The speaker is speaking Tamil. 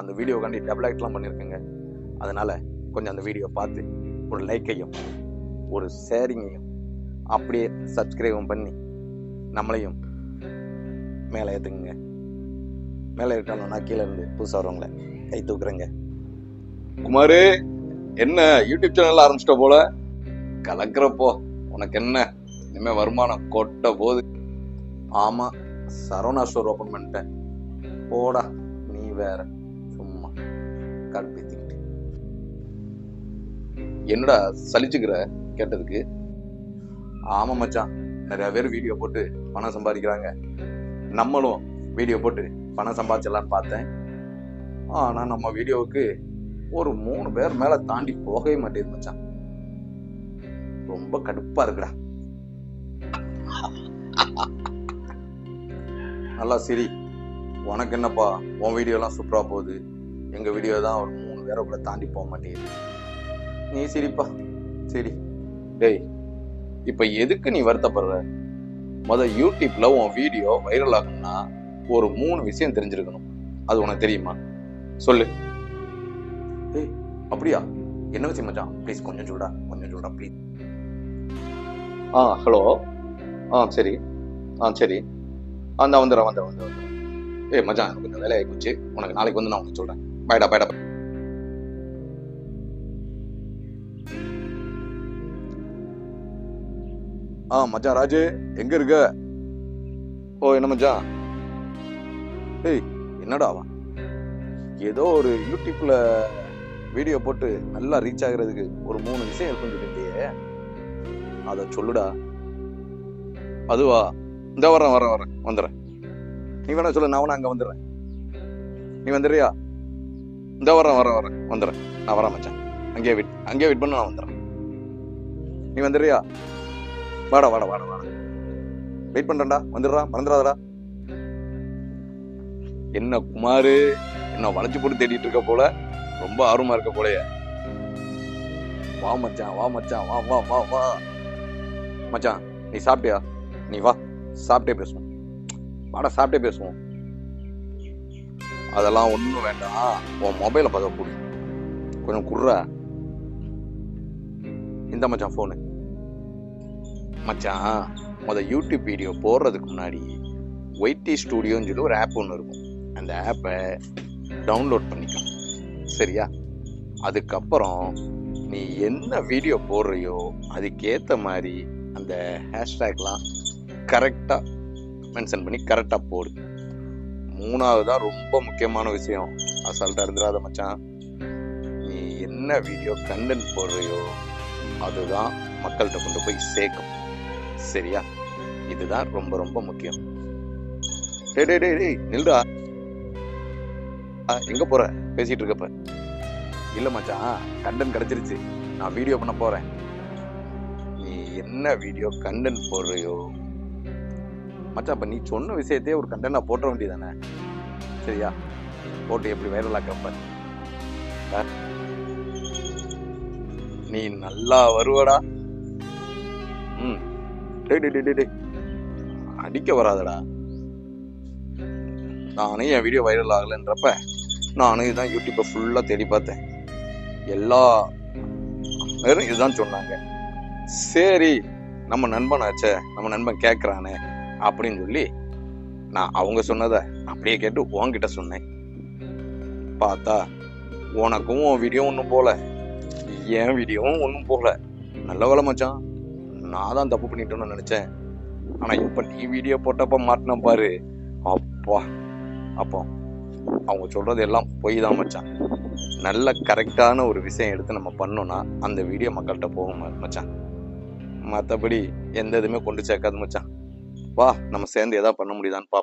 நான் அந்த வீடியோ காண்டி டபுள் ஆக்ட்லாம் பண்ணியிருக்கேங்க அதனால கொஞ்சம் அந்த வீடியோ பார்த்து ஒரு லைக்கையும் ஒரு ஷேரிங்கையும் அப்படியே சப்ஸ்கிரைபும் பண்ணி நம்மளையும் மேலே ஏற்றுக்குங்க மேலே ஏற்றாலும் நான் கீழே இருந்து புதுசாக வரவங்கள கை தூக்குறேங்க. குமாரு என்ன யூடியூப் சேனல் ஆரம்பிச்சிட்ட போல? கலக்கிறப்போ உனக்கு என்ன? இனிமே வருமானம் கொட்ட போகுது. ஆமா சரவணா ஸ்டோர் ஓபன் பண்ணிட்டேன். போடா நீ வேற. கடுப்பேத்திக்கிட்டு என்னடா சலிச்சுக்கிற கேட்டதுக்கு? ஆமா மச்சான் நிறைய பேர் வீடியோ போட்டு பணம் சம்பாதிக்கிறாங்க. நம்மளும் வீடியோ போட்டு பணம் சம்பாதிச்சலான்னு பார்த்தேன். ஆனா நம்ம வீடியோவுக்கு ஒரு மூணு பேர் மேல தாண்டி போகவே மாட்டேங்குது மச்சான். ரொம்ப கடுப்பா இருக்குடா. நல்லா சரி. உனக்கு என்னப்பா? உன் வீடியோலாம் சூப்பரா போகுது. எங்க வீடியோ தான் ஒரு மூணு பேரை கூட தாண்டி போக மாட்டேங்குது. நீ சரிப்பா. சரி. டேய் இப்ப எதுக்கு நீ வருத்தப்படுற? முத யூடியூப்ல உன் வீடியோ வைரல் ஆகணும்னா ஒரு மூணு விஷயம் தெரிஞ்சிருக்கணும். அது உனக்கு தெரியுமா? சொல்லு. ஏய் அப்படியா? என்ன விஷயம் மச்சான்? ப்ளீஸ் கொஞ்சம் சொல்டா கொஞ்சம் சொல்டா ப்ளீஸ் ஆ ஹலோ ஆ சரி. ஆ சரி. ஆ நான் வந்துடுறேன் வந்துடுறேன் வந்துடுறேன். ஏய் மச்சான் எனக்கு கொஞ்சம் வேலையாகி போச்சு உனக்கு நாளைக்கு வந்து நான் உனக்கு சொல்கிறேன் பாய்டா பாய்டா ஆ மச்சான் ராஜு எங்க இருக்க? ஓ என்ன மச்சான்? ஏய் என்னடா அவன்? ஏதோ ஒரு யூடியூப்ல வீடியோ போட்டு நல்லா ரீச் ஆகுறதுக்கு ஒரு மூணு விஷயம் இருக்குன்னு சொல்லியிருந்தியே அதை சொல்லுடா. அதுவா? இந்த வரேன் வரேன் வரேன் வந்துடுறேன் நீ வேணா சொல்லு நான் வேணா அங்கே வந்துடுறேன் நீ வந்துடுறியா இந்த வரேன் வரேன் வரேன் வந்துடுறேன் நான் வரேன் மச்சான். அங்கேயே வெயிட் அங்கேயே வெயிட் பண்ண நான் வந்துடுறேன். நீ வந்துடுறியா? வாடா வாடா வாடா வாடா. வெயிட் பண்ணுறேன்டா வந்துடுறா மறந்துடாதடா. என்ன குமாரு? என்ன வளைச்சு போட்டு தேடிட்டு இருக்க போல? ரொம்ப ஆர்வமா இருக்க போலயே. வா மச்சான் வா மச்சான் வா வா வா வா. மச்சான் நீ சாப்பிட்டியா? நீ வா. சாப்பிட்டே பேசுவோம். வாடா சாப்பிட்டே பேசுவோம். அதெல்லாம் ஒன்றும் வேண்டாம். உன் மொபைலை பார்க்க கொடு. கொஞ்சம் குடுறா. இந்த மச்சான் ஃபோனு மச்சான் முத யூடியூப் வீடியோ போடுறதுக்கு முன்னாடி ஒயிட்டி ஸ்டூடியோன்னு சொல்லி ஒரு ஆப் ஒன்று இருக்கும். அந்த ஆப்பை டவுன்லோட் பண்ணிக்கலாம் சரியா? அதுக்கப்புறம் நீ என்ன வீடியோ போடுறியோ அதுக்கேற்ற மாதிரி அந்த ஹேஷ்டேக்லாம் கரெக்டாக மென்ஷன் பண்ணி கரெக்டாக போடு. மூணாவது தான் ரொம்ப முக்கியமான விஷயம். அசால்ட்டாக இருந்துடாத மச்சான். நீ என்ன வீடியோ கண்டென்ட் போடுறியோ அதுதான் மக்கள்கிட்ட கொண்டு போய் சேர்க்கும். சரியா? இதுதான் ரொம்ப ரொம்ப முக்கியம். டேய் டேய் டே டேய் நில்டா ஆ, எங்க போற? பேசிட்டு இருக்கப்ப. இல்ல மச்சான் கண்டென்ட் கிடைச்சிருச்சு. நான் வீடியோ பண்ண போறேன். நீ என்ன வீடியோ கண்டென்ட் போடுறியோ மச்சான் அப்ப நீ சொன்ன விஷயத்தையே ஒரு கண்டென்ட்டா போட்ட வேண்டியதானே சரியா? போட்டு எப்படி வைரலாக்கப்ப ஆ? நீ நல்லா வருவடா. ம். டே டேய் டேய், டேய் அடிக்க வராதடா. நானே என் வீடியோ வைரல் ஆகலைன்றப்ப நானும் இதுதான் யூடியூப்பை ஃபுல்லாக தேடி பார்த்தேன். எல்லா இதுதான் சொன்னாங்க. சரி நம்ம நண்பனாச்சே நம்ம நண்பன் கேட்குறானே அப்படின்னு சொல்லி நான் அவங்க சொன்னதை அப்படியே கேட்டு உன்கிட்ட சொன்னேன். பார்த்தா உனக்கும் உன் வீடியோ ஒன்றும் போல. என் வீடியோவும் ஒன்றும் போகல நல்ல வேலை மச்சான். நான் தான் தப்பு பண்ணிட்டோன்னு நினச்சேன். ஆனால் இப்போ நீ வீடியோ போட்டப்ப மாட்டின பாரு. அப்பா. அப்போ அவங்க சொல்கிறது எல்லாம் பொய் தான் மச்சான். நல்ல கரெக்டான ஒரு விஷயம் எடுத்து நம்ம பண்ணோன்னா அந்த வீடியோ மக்கள்கிட்ட போகும் மச்சான். மற்றபடி எந்த இதுவுமே கொண்டு சேர்க்காது மச்சான். வா நம்ம சேர்ந்து எதாவது பண்ண முடியுதான்னு பார்ப்போம்